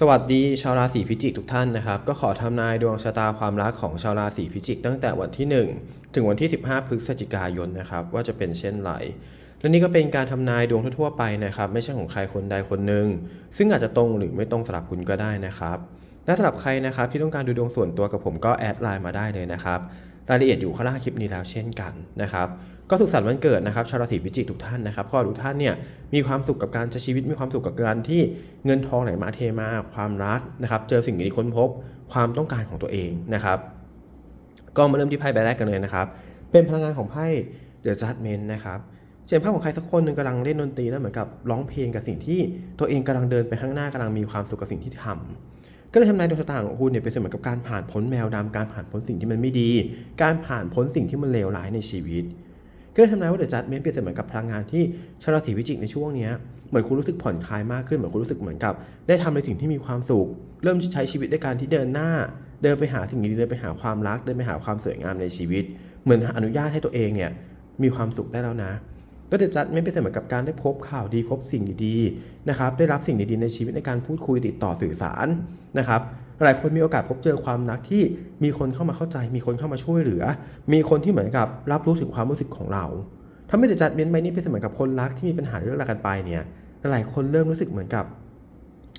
สวัสดีชาวราศีพิจิกทุกท่านนะครับ ก็ขอทำนายดวงชะตาความรักของชาวราศีพิจิก ตั้งแต่วันที่ 1 ถึงวันที่ 15 พฤศจิกายนนะครับ ว่าจะเป็นเช่นไรและนี่ก็เป็นการทำนายดวงทั่วๆไปนะครับ ไม่ใช่ของใครคนใดคนหนึ่งซึ่งอาจจะตรงหรือไม่ตรงสำหรับคุณก็ได้นะครับและสำหรับใครนะครับที่ต้องการดูดวงส่วนตัวกับผมก็แอดไลน์มาได้เลยนะครับรายละเอียดอยู่ข้างล่างคลิปนี้แล้วเช่นกันนะครับ ก็สุขสันต์วันเกิดนะครับชาวราศีพิจิกทุกท่านนะครับก็ทุกท่านเนี่ยมีความสุขกับการใช้ชีวิตมีความสุขกับการที่เงินทองไหลมาเทมา ความรักนะครับ เจอสิ่งที่ค้นพบความต้องการของตัวเองนะครับ ก็มาเริ่มที่ไพ่ใบแรกกันเลยนะครับ เป็นพลังงานของไพ่เดอะจัดเมนนะครับเช่นภาพของใครสักคนหนึ่งกำลังเล่นดนตรีแล้วเหมือนกับร้องเพลงกับสิ่งที่ตัวเองกำลังเดินไปข้างหน้ากำลังมีความสุขกับสิ่งที่ทำก็เลยทำนายดวงชะตาของคุณเนี่ยเป็นเสมือนกับการผ่านพ้นแมวดำการผ่านพ้นสิ่งที่มันไม่ดี การผ่านพ้นสิ่งที่มันเลวร้ายในชีวิต ก็เลยทำนายว่าเดอะจัดเมนเปรียบเสมือนกับพลังงานที่ชาวราศีพิจิกในช่วงนี้เหมือนคุณรู้สึกผ่อนคลายมากขึ้นเหมือนคุณรู้สึกเหมือนกับ ได้ทำในสิ่งที่มีความสุข เริ่มใช้ชีวิตด้วยการที่เดินหน้า เดินไปหาสิ่งดีเดินไปหาความรักเดินไปหาความสวยงามในชีวิต เหมือนอนุญาตให้ตัวเองเนี่ยมีความสุขได้แล้วนะก็จะจัดไม่เป็นเสมือนกับการได้พบข่าวดีพบสิ่งดีๆนะครับได้รับสิ่งดีๆในชีวิตในการพูดคุยติดต่อสื่อสารนะครับ หลายคนมีโอกาสพบเจอความรักที่มีคนเข้ามาเข้าใจ มีคนเข้ามาช่วยเหลือ มีคนที่เหมือนกับรับรู้ถึงความรู้สึกของเรา ถ้าไม่ได้จัดเม้นต์ไปนี่เป็นเสมือนกับคนรักที่มีปัญหาเรื่องราวกันไปเนี่ย หลายคนเริ่มรู้สึกเหมือนกับ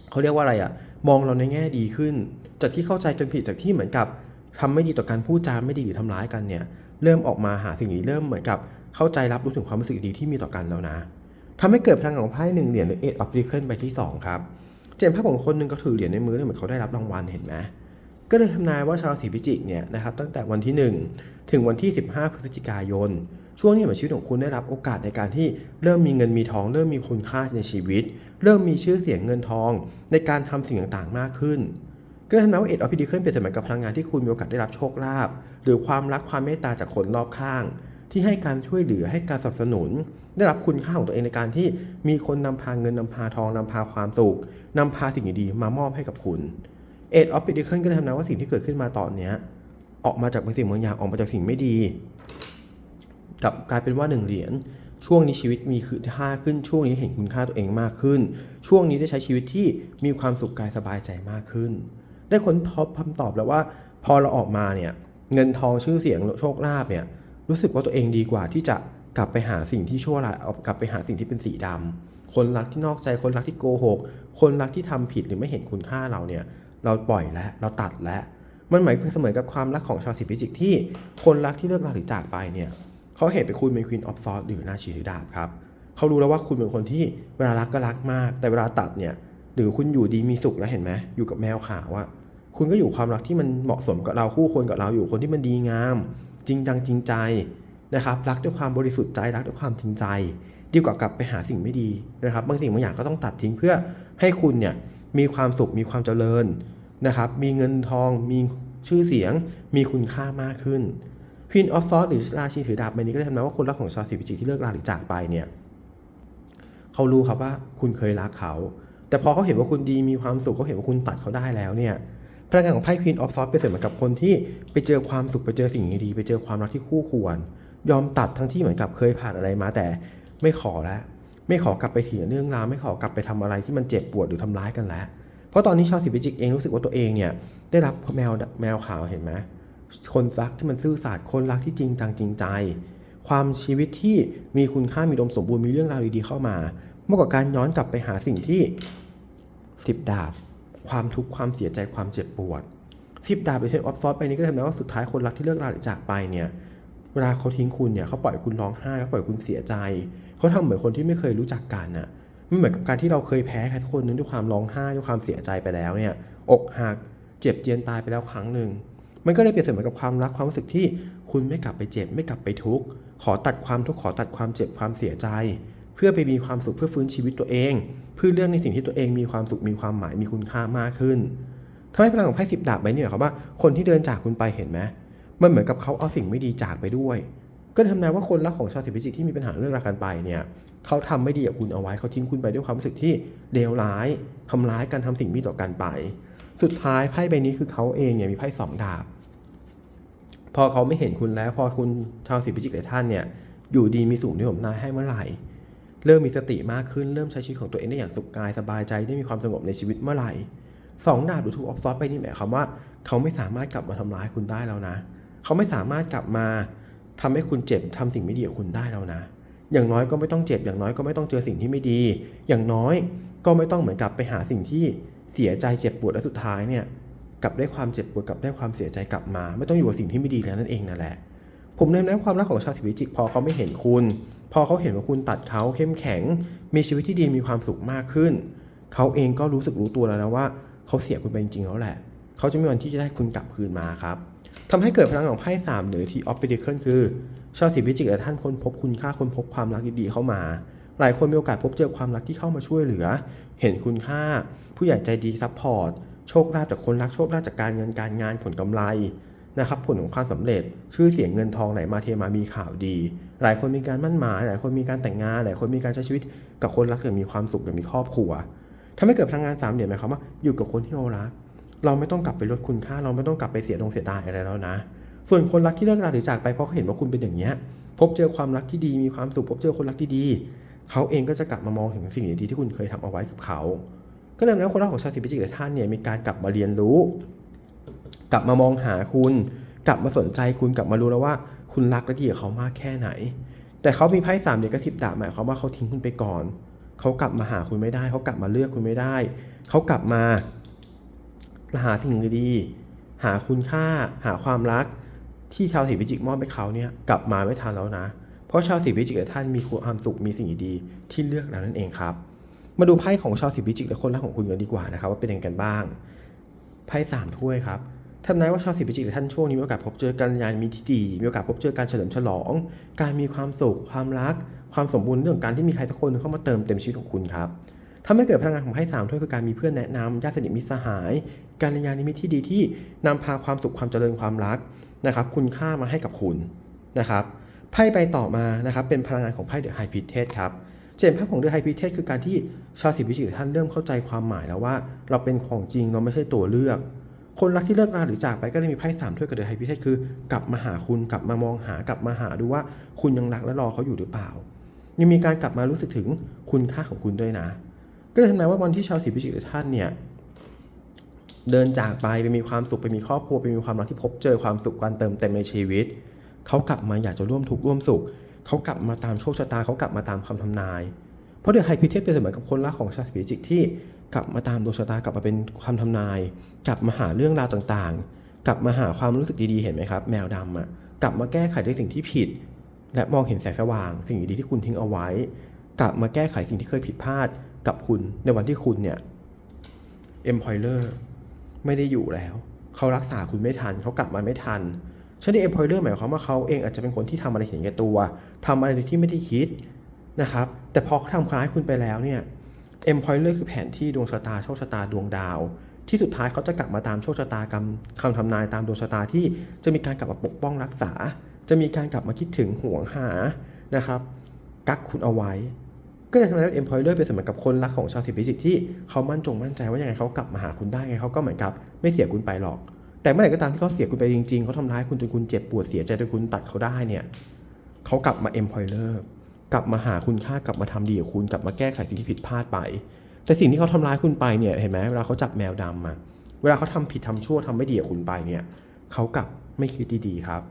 เขาเรียกว่าอะไรอะมองเราในแง่ดีขึ้น จากที่เข้าใจกันผิดจากที่เหมือนกับทำไม่ดีต่อการพูดจาไม่ดีหรือทำร้ายกันเนี่ย เริ่มออกมาหาสิ่งนี้เริ่มเหมือนกับเข้าใจรับรู้ถึงความรู้สึกดีที่มีต่อกันแล้วนะทำให้เกิดพลังของไพ่หนึ่งเหรียญหรือเอ็ดออฟดิเคิลไปที่2ครับ เจนภาพของคนหนึ่งก็ถือเหรียญในมือเหมือนเขาได้รับรางวัลเห็นไหมก็เลยทำนายว่าชาวราศีพิจิกเนี่ยนะครับตั้งแต่วันที่ 1 ถึงวันที่ 15 พฤศจิกายน ช่วงนี้เหมือนชีวิตของคุณได้รับโอกาสในการที่เริ่มมีเงินมีทอง เริ่มมีคุณค่าในชีวิต เริ่มมีชื่อเสียงเงินทอง ในการทำสิ่งต่างๆมากขึ้น ก็เลยทำนายว่าเอ็ดออฟดิเคิลเป็นเสมือนกับพลังงานที่คุณมีโอกาสได้รับโชคลาภหรือความรักความเมตตาจากคนรอบข้าง ที่ให้การช่วยเหลือให้การสนับสนุน ได้รับคุณค่าของตัวเองในการที่มีคนนำพาเงินนำพาทองนำพาความสุขนำพาสิ่งดีๆมามอบให้กับคุณเอ็ดออฟปิดิเคิลก็เลยทำนายว่าสิ่งที่เกิดขึ้นมาตอนเนี้ยออกมาจากบางสิ่งบางอย่างออกมาจากสิ่งไม่ดีกับกลายเป็นว่าหนึ่งเหรียญช่วงนี้ชีวิตมีคือค่าขึ้นช่วงนี้เห็นคุณค่าตัวเองมากขึ้น ช่วงนี้ได้ใช้ชีวิตที่มีความสุขกายสบายใจมากขึ้น ได้ค้นท็อปคำตอบแล้วว่า พอเราออกมาเนี่ยเงินทองชื่อเสียงโชคลาภเนี่ย รู้สึกว่าตัวเองดีกว่าที่จะกลับไปหาสิ่งที่ชั่วร้ายกลับไปหาสิ่งที่เป็นสีดำคนรักที่นอกใจคนรักที่โกหก คนรักที่ทำผิดหรือไม่เห็นคุณค่าเราเนี่ย เราปล่อยแล้วเราตัดแล้วมันหมายเสมือนกับความรักของชาวสิพิจิกที่คนรักที่เลิกราหรือจากไปเนี่ยเขาเห็นไปคุณเป็นควีนออฟซอ r หรือหน้าชีถือดาบครับเขารู้แล้วว่าคุณเป็นคนที่เวลารักก็รักมาก แต่เวลาตัดเนี่ยหรือคุณอยู่ดีมีสุขแล้วเห็นไหมอยู่กับแมวขาวอะคุณก็อยู่ความรักที่มันเหมาะสมกับเราคู่คนกับเราอยู่คนที่มันดีงาม จริงจังจริงใจนะครับรักด้วยความบริสุทธิ์ใจรักด้วยความจริงใจ ดีกว่ากลับไปหาสิ่งไม่ดีนะครับ บางสิ่งบางอย่างก็ต้องตัดทิ้งเพื่อให้คุณเนี่ยมีความสุขมีความเจริญนะครับ มีเงินทองมีชื่อเสียง มีคุณค่ามากขึ้นควีนออฟซอสหรือราชีถือดาบใบนี้ก็ได้ทำนายว่าคนรักของชาวสิพิจิกที่เลิกราหรือจากไปเนี่ยเขารู้ครับว่าคุณเคยรักเขา แต่พอเขาเห็นว่าคุณดีมีความสุขเขาเห็นว่าคุณตัดเขาได้แล้วเนี่ย พลังงานของไพ่ควีนออฟซอ r เป็นเสมือนกับคนที่ไปเจอความสุขไปเจอสิ่งดีๆไปเจอความรักที่คู่ควร ยอมตัดทั้งที่เหมือนกับเคยผ่านอะไรมาแต่ไม่ขอแล้ว ไม่ขอกลับไปถีเรื่องราวไม่ขอกลับไปทำอะไรที่มันเจ็บปวดหรือทำร้ายกันแล้ว เพราะตอนนี้ชาวสิพิจิกเองรู้สึกว่าตัวเองเนี่ยได้รับแมวแมวขาวเห็นไหมคนรักที่มันซื่อสัตย์คนรักที่จริงจังจริงใจ ความชีวิตที่มีคุณค่ามีดมสมบูรณ์มีเรื่องราวดีๆเข้ามามากกว่าการย้อนกลับไปหาสิ่งที่สิบดาบ ความทุกข์ความเสียใจความเจ็บปวดสิบดาบไปเช่นออฟซอสไปนี้ก็ทำให้ว่าสุดท้ายคนรักที่เลิกราหรือจากไปเนี่ยเวลาเขาทิ้งคุณเนี่ยเขาปล่อยคุณร้องไห้เขาปล่อยคุณเสียใจเขาทำเหมือนคนที่ไม่เคยรู้จักกันน่ะไม่เหมือนกับการที่เราเคยแพ้ใครสักคนนึงด้วยความร้องไห้ด้วยความเสียใจไปแล้วเนี่ยอกหักเจ็บเจียนตายไปแล้วครั้งหนึ่งมันก็เลยเปรียบเสมือนกับความรักความรู้สึกที่คุณไม่กลับไปเจ็บไม่กลับไปทุกข์ขอตัดความทุกข์ขอตัดความเจ็บความเสียใจ เพื่อไปมีความสุขเพื่อฟื้นชีวิตตัวเอง เพื่อเรื่องในสิ่งที่ตัวเองมีความสุขมีความหมายมีคุณค่ามากขึ้นทำให้พลังของไพ่สิบดาบใบนี้หมายความว่าคนที่เดินจากคุณไปเห็นไหมมันเหมือนกับเขาเอาสิ่งไม่ดีจากไปด้วย ก็ทำนายว่าคนรักของชาวสิพิจิกที่มีปัญหาเรื่องรักกันไปเนี่ยเขาทำไม่ดีกับคุณเอาไว้เขาทิ้งคุณไปด้วยความรู้สึกที่เลวร้ายทำร้ายกันทำสิ่งไม่ดีต่อกันไป สุดท้ายไพ่ใบนี้คือเขาเองเนี่ยมีไพ่สองดาบ พอเขาไม่เห็นคุณแล้ว พอคุณชาวสิพิจิกหลายท่านเนี่ยอยู่ดีมีสูงที่ผมนายให้เมื่อไหร่ เริ่มมีสติมากขึ้นเริ่มใช้ชีวิตของตัวเองได้อย่างสุขกายสบายใจได้มีความสงบในชีวิตเมื่อไหร่สองดาบหรือทูออฟซอสไปนี่หมายความว่า เขาไม่สามารถกลับมาทำร้ายคุณได้แล้วนะ เขาไม่สามารถกลับมาทำให้คุณเจ็บทำสิ่งไม่ดีกับคุณได้แล้วนะ อย่างน้อยก็ไม่ต้องเจ็บอย่างน้อยก็ไม่ต้องเจอสิ่งที่ไม่ดี อย่างน้อยก็ไม่ต้องเหมือนกับไปหาสิ่งที่เสียใจเจ็บปวดและสุดท้ายเนี่ยกลับได้ความเจ็บปวดกลับได้ความเสียใจกลับมา ไม่ต้องอยู่กับสิ่งที่ไม่ดีแล้วนั่นเองนั่นแหละ ผมเน้นนะความรักของชาวสิพิจิกพอเขาไม่เห็นคุณ พอเขาเห็นว่าคุณตัดเขาเข้มแข็ง มีชีวิตที่ดีมีความสุขมากขึ้น เขาเองก็รู้สึกรู้ตัวแล้วนะว่า เขาเสียคุณไปจริงๆแล้วแหละ เขาจะมีวันที่จะได้คุณกลับคืนมาครับทำให้เกิดพลังของไพ่สามหรือที่ออฟเปดิเคิลคือชาวสิพิจิกและท่านค้นพบคุณค่าค้นพบความรักดีๆเข้ามา หลายคนมีโอกาสพบเจอความรักที่เข้ามาช่วยเหลือ เห็นคุณค่า ผู้ใหญ่ใจดีซัพพอร์ตโชคลาภจากคนรักโชคลาภจากการเงินการงานผลกำไรนะครับผลของความสำเร็จชื่อเสียงเงินทองไหลมาเทมามีข่าวดี หลายคนมีการมั่นหมาย หลายคนมีการแต่งงาน หลายคนมีการใช้ชีวิตกับคนรักอย่างมีความสุขอย่างมีครอบครัวทำให้เกิดพลังงานสามเหลี่ยมหมายความว่าอยู่กับคนที่เรารัก เราไม่ต้องกลับไปลดคุณค่า เราไม่ต้องกลับไปเสียดงเสียดายอะไรแล้วนะ ส่วนคนรักที่เลิกราหรือจากไปเพราะเขาเห็นว่าคุณเป็นอย่างเนี้ย พบเจอความรักที่ดีมีความสุข พบเจอคนรักที่ดี เขาเองก็จะกลับมามองถึงสิ่งดีๆที่คุณเคยทำเอาไว้กับเขา ก็เลยแล้วคนรักของชาวสิพิจิกและท่านเนี่ยมีการกลับมาเรียนรู้ กลับมามองหาคุณ กลับมาสนใจคุณกลับมารู้แล้วว่า คุณรักและดีกับเขามากแค่ไหน แต่เขามีไพ่สามเด็กกระสิบดาบหมายความว่าเขาทิ้งคุณไปก่อน เขากลับมาหาคุณไม่ได้ เขากลับมาเลือกคุณไม่ได้ เขากลับมาหาสิ่งดีๆหาคุณค่า หาความรัก ที่ชาวสีพิจิกมอบให้เขาเนี่ยกลับมาไม่ทันแล้วนะ เพราะชาวสีพิจิกท่านมีความสุขมีสิ่งดีๆที่เลือกแล้วนั่นเองครับ มาดูไพ่ของชาวสีพิจิกและคนรักของคุณกันดีกว่านะครับ ว่าเป็นยังไงกันบ้างไพ่สามถ้วยครับ ทำนายว่าชาวสีพิจิกท่านช่วงนี้มีโอกาสพบเจอกันยานมีที่ดีมีโอกาสพบเจอการเฉลิมฉลอง การมีความสุขความรัก ความสมบูรณ์เรื่องการที่มีใครสักคนเข้ามาเติมเต็มชีวิตของคุณครับทำให้เกิดพลังงานของไพ่สามถ้วยคือการมีเพื่อนแนะนำญาติสนิทมิตรสหาย การยานนิมิตที่ดีที่นำพาความสุขความเจริญความรักนะครับ คุณค่ามาให้กับคุณนะครับไพ่ใบต่อมานะครับเป็นพลังงานของไพ่เดอะไฮพิเทสครับเจนภาพของเดอะไฮพิเทสคือการที่ชาวสิพิจิกท่านเริ่มเข้าใจความหมายแล้วว่า เราเป็นของจริงเราไม่ใช่ตัวเลือก คนรักที่เลิกราหรือจากไปก็เลยมีไพ่สามถ้วยกับเดอะไฮพิเทสคือ กลับมาหาคุณกลับมามองหากลับมาหาดูว่าคุณยังรักและรอเขาอยู่หรือเปล่า ยังมีการกลับมารู้สึกถึงคุณค่าของคุณด้วยนะ ก็เลยทำนายว่าวันที่ชาวสิพิจิกท่านเนี่ยเดินจากไปไปมีความสุขไปมีครอบครัวไปมีความรักที่พบเจอความสุขการเติมเต็มในชีวิต เขากลับมาอยากจะร่วมทุกข์ร่วมสุข เขากลับมาตามโชคชะตาเขากลับมาตามคำทำนาย เพราะเดือไฮพิเทสเป็นเสมือนกับคนรักของชาติพิจิกที่ กลับมาตามดวงชะตากลับมาเป็นคำทำนาย กลับมาหาเรื่องราวต่างๆ กลับมาหาความรู้สึกดีๆเห็นไหมครับ แมวดำอะกลับมาแก้ไขในสิ่งที่ผิด และมองเห็นแสงสว่าง สิ่งดีๆที่คุณทิ้งเอาไว้ กลับมาแก้ไขสิ่งที่เคยผิดพลาดกับคุณในวันที่คุณเนี่ยเอ็มพอยเลอร์ไม่ได้อยู่แล้ว เขารักษาคุณไม่ทัน เขากลับมาไม่ทันฉันได้เอ็มพอยเลอร์หมายความว่าเขาเองอาจจะเป็นคนที่ทำอะไรเห็นแก่ตัวทำอะไรที่ไม่ได้คิดนะครับ แต่พอเขาทำคล้ายคุณไปแล้วเนี่ย เอ็มพอยเลอร์คือแผนที่ดวงชะตาโชคชะตาดวงดาว ที่สุดท้ายเขาจะกลับมาตามโชคชะตากรรมคำทำนายตามดวงชะตาที่จะมีการกลับมาปกป้องรักษา จะมีการกลับมาคิดถึงห่วงหานะครับ กักคุณเอาไว้ ก็เลยทำให้เอ็มพอยเลอร์เป็นเสมือนกับคนรักของชาวสิพิจิกที่เขามั่นจงมั่นใจว่ายังไงเขากลับมาหาคุณได้ไงเขาก็เหมือนกับไม่เสียคุณไปหรอก แต่เมื่อไหร่ก็ตามที่เขาเสียคุณไปจริงๆเขาทำร้ายคุณจนคุณเจ็บปวดเสียใจจนคุณตัดเขาได้เนี่ยเขากลับมาเอ็มพอยเลอร์ กลับมาหาคุณค่ากลับมาทำดีกับคุณกลับมาแก้ไขสิ่งที่ผิดพลาดไป แต่สิ่งที่เขาทำร้ายคุณไปเนี่ยเห็นไหมเวลาเขาจับแมวดำมาเวลาเขาทำผิดทำชั่วทำไม่ดีกับคุณไปเนี่ยเขากลับไม่คิดดีๆครับ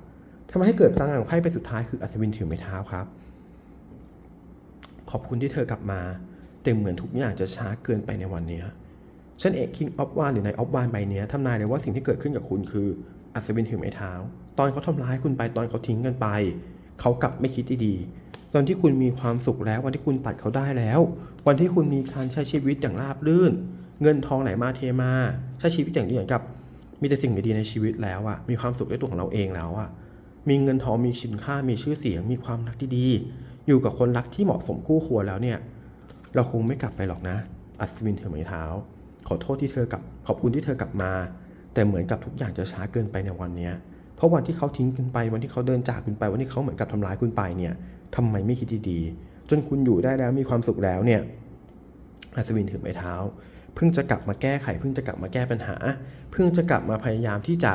ทำให้เกิดพลังงานของไพ่ไปสุดท้ายคืออัศวินถือไม้เท้าครับ ขอบคุณที่เธอกลับมาแต่เหมือนทุกอย่างจะช้าเกินไปในวันนี้ฉันเอก King of One หรือใน of One ใบนี้ทำนายเลยว่าสิ่งที่เกิดขึ้นกับคุณคืออัศวินถือไม้เท้า ตอนเขาทำร้ายคุณไปตอนเขาทิ้งกันไป เขากลับไม่คิดดีๆ ตอนที่คุณมีความสุขแล้ว วันที่คุณตัดเขาได้แล้ว วันที่คุณมีการใช้ชีวิตอย่างราบรื่น เงินทองไหลมาเทมา ใช้ชีวิตอย่างดีอย่างกับ มีแต่สิ่งดีๆในชีวิตแล้วอะมีความสุขด้วยตัวของเราเองแล้วอะมีเงินทองมีสินค้ามีชื่อเสียง มีความรักที่ดี อยู่กับคนรักที่เหมาะสมคู่ควรแล้วเนี่ย เราคงไม่กลับไปหรอกนะ อัศวินถือไม้เท้า ขอโทษที่เธอกลับ ขอบคุณที่เธอกลับมา แต่เหมือนกับทุกอย่างจะช้าเกินไปในวันเนี้ยเพราะวันที่เขาทิ้งคุณไป วันที่เขาเดินจากคุณไป วันที่เขาเหมือนกับทำร้ายคุณไปเนี่ย ทำไมไม่คิดดีๆ จนคุณอยู่ได้แล้วมีความสุขแล้วเนี่ย อัศวินถือไม้เท้า เพิ่งจะกลับมาแก้ไข เพิ่งจะกลับมาแก้ปัญหา เพิ่งจะกลับมาพยายามที่จะ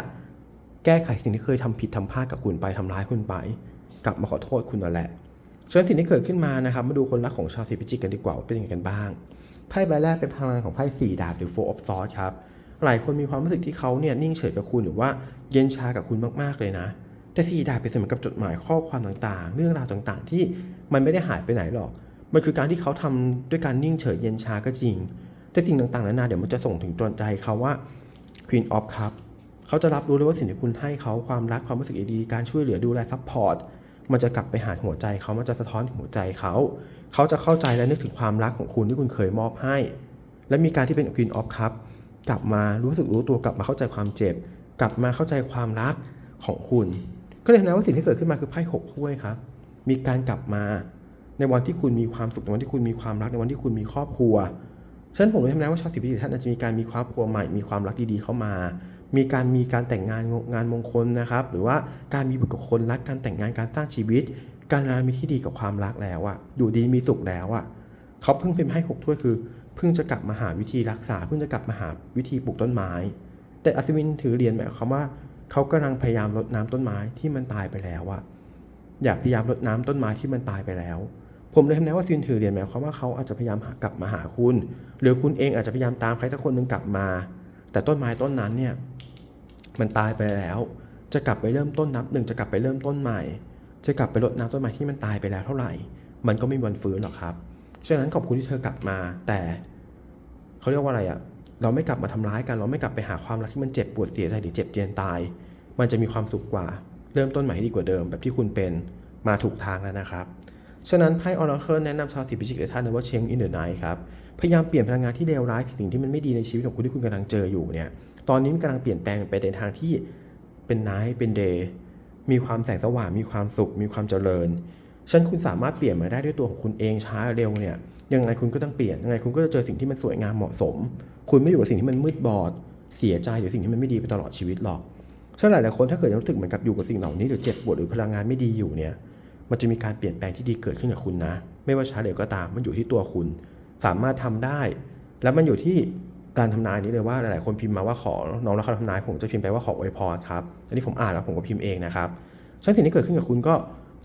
แก้ไขสิ่งที่เคยทำผิดทำพลาดกับคุณไปทำร้ายคุณไป กลับมาขอโทษคุณนั่นแหละส่วนสิ่งที่เกิดขึ้นมานะครับ มาดูคนรักของชาวสิพิจิกกันดีกว่าเป็นยังไงกันบ้าง ไพ่ใบแรกเป็นพลังของไพ่สี่ดาบหรือ Four of Swords ครับ หลายคนมีความรู้สึกที่เขาเนี่ยนิ่งเฉยกับคุณหรือว่าเย็นชากับคุณมากๆเลยนะ แต่สี่ดาเป็นเสมือนกับจดหมายข้อความต่างๆ เรื่องราวต่างๆ ที่มันไม่ได้หายไปไหนหรอก มันคือการที่เขาทำด้วยการนิ่งเฉยเย็นชาก็จริง แต่สิ่งต่างๆนานาเดี๋ยวมันจะส่งถึงตัวใจเขาว่า Queen of Cup เขาจะรับรู้เลยว่าสิ่งที่คุณให้เขาความรักความรู้สึกดีการช่วยเหลือดูแลซัพพอร์ตมันจะกลับไปหาหัวใจเขามันจะสะท้อนหัวใจเขา เขาจะเข้าใจและนึกถึงความรักของคุณที่คุณเคยมอบให้ และมีการที่เป็น Queen of Cup กลับมารู้สึกรู้ตัวกลับมาเข้าใจความเจ็บ กลับมาเข้าใจความรักของคุณ ก็เลยนะว่าสิ่งที่เกิดขึ้นมาคือไพ่หกถ้วยครับ มีการกลับมาในวันที่คุณมีความสุขในวันที่คุณมีความรักในวันที่คุณมีครอบครัวฉะนั้นผมเลยทำนายว่าชาวสิบพิจิกท่านอาจจะมีการมีครอบครัวใหม่มีความรักดีๆเข้ามา มีการมีการแต่งงานงานมงคลนะครับ หรือว่าการมีบุตรกับคนรักการแต่งงานการสร้างชีวิต การงานมีที่ดีกับความรักแล้วอะอยู่ดีมีสุขแล้วอะเขาเพิ่งเป็นไพ่หกถ้วยคือเพิ่งจะกลับมาหาวิธีรักษา เพิ่งจะกลับมาหาวิธีปลูกต้นไม้ แต่อัศวินถือเหรียญหมายความว่า เขากำลังพยายามรดน้ำต้นไม้ที่มันตายไปแล้วอะอยากพยายามรดน้ำต้นไม้ที่มันตายไปแล้ว ผมเลยทำนายว่าซินถือเหรียญหมายความว่าเขาอาจจะพยายามกลับมาหาคุณ หรือคุณเองอาจจะพยายามตามใครสักคนหนึ่งกลับมา แต่ต้นไม้ต้นนั้นเนี่ยมันตายไปแล้ว จะกลับไปเริ่มต้นนับหนึ่งจะกลับไปเริ่มต้นใหม่ จะกลับไปรดน้ำต้นไม้ที่มันตายไปแล้วเท่าไหร่ มันก็ไม่มีวันฟื้นหรอกครับ ฉะนั้นขอบคุณที่เธอกลับมา แต่เขาเรียกว่าอะไรอะ เราไม่กลับมาทำร้ายกัน เราไม่กลับไปหาความรักที่มันเจ็บปวดเสียใจหรือเจ็บเจียนตาย มันจะมีความสุขกว่า เริ่มต้นใหม่ดีกว่าเดิม แบบที่คุณเป็นมาถูกทางแล้วนะครับ ฉะนั้นไพ่ออร์เคิลแนะนำชาวสีพิจิกหรือท่านนะว่าเชงอินเดอะไนครับ พยายามเปลี่ยนพลังงานที่เลวร้ายสิ่งที่มันไม่ดีในชีวิตของคุณที่คุณกำลังเจออยู่เนี่ย ตอนนี้มันกำลังเปลี่ยนแปลงไปในทางที่เป็นไนท์เป็นเดย์มีความแสงสว่างมีความสุข มีความเจริญฉะนันคุณสามารถเปลี่ยนมาได้ด้วยตัวของคุณเองช้าเร็วเนี่ย ยังไงคุณก็ต้องเปลี่ยนยังไงคุณก็จะเจอสิ่งที่มันสวยงามเหมาะสม คุณไม่อยู่กับสิ่งที่มันมืดบอด เสียใจหรือสิ่งที่มันไม่ดีไปตลอดชีวิตหรอกฉะนั้นหลายคนถ้าเกิดยังรู้สึกเหมือนกับอยู่กับสิ่งเหล่านี้หรือเจ็บปวดหรือพลังงานไม่ดีอยู่เนี่ย มันจะมีการเปลี่ยนแปลงที่ดีเกิดขึ้นกับคุณนะ ไม่ว่าช้าเร็วก็ตามมันอยู่ที่ตัวคุณ สามารถทำได้ แล้วมันอยู่ที่การทำนายนี้เลยว่าหลายๆคนพิมพ์มาว่าขอน้องแล้วเขาทำนายผมจะพิมพ์ไปว่าขออวยพรครับอันนี้ผมอ่านแล้วผมก็พิมพ์เองนะครับฉะนั้นสิ่งที่เกิดขึ้นกับคุณก็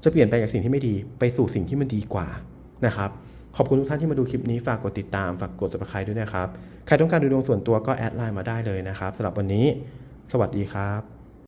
จะเปลี่ยนไปจากสิ่งที่ไม่ดีไปสู่สิ่งที่มันดีกว่านะครับ ขอบคุณทุกท่านที่มาดูคลิปนี้ฝากกดติดตามฝากกด subscribe ด้วยนะครับ ใครต้องการดูดวงส่วนตัวก็แอดไลน์มาได้เลยนะครับสำหรับวันนี้ สวัสดีครับ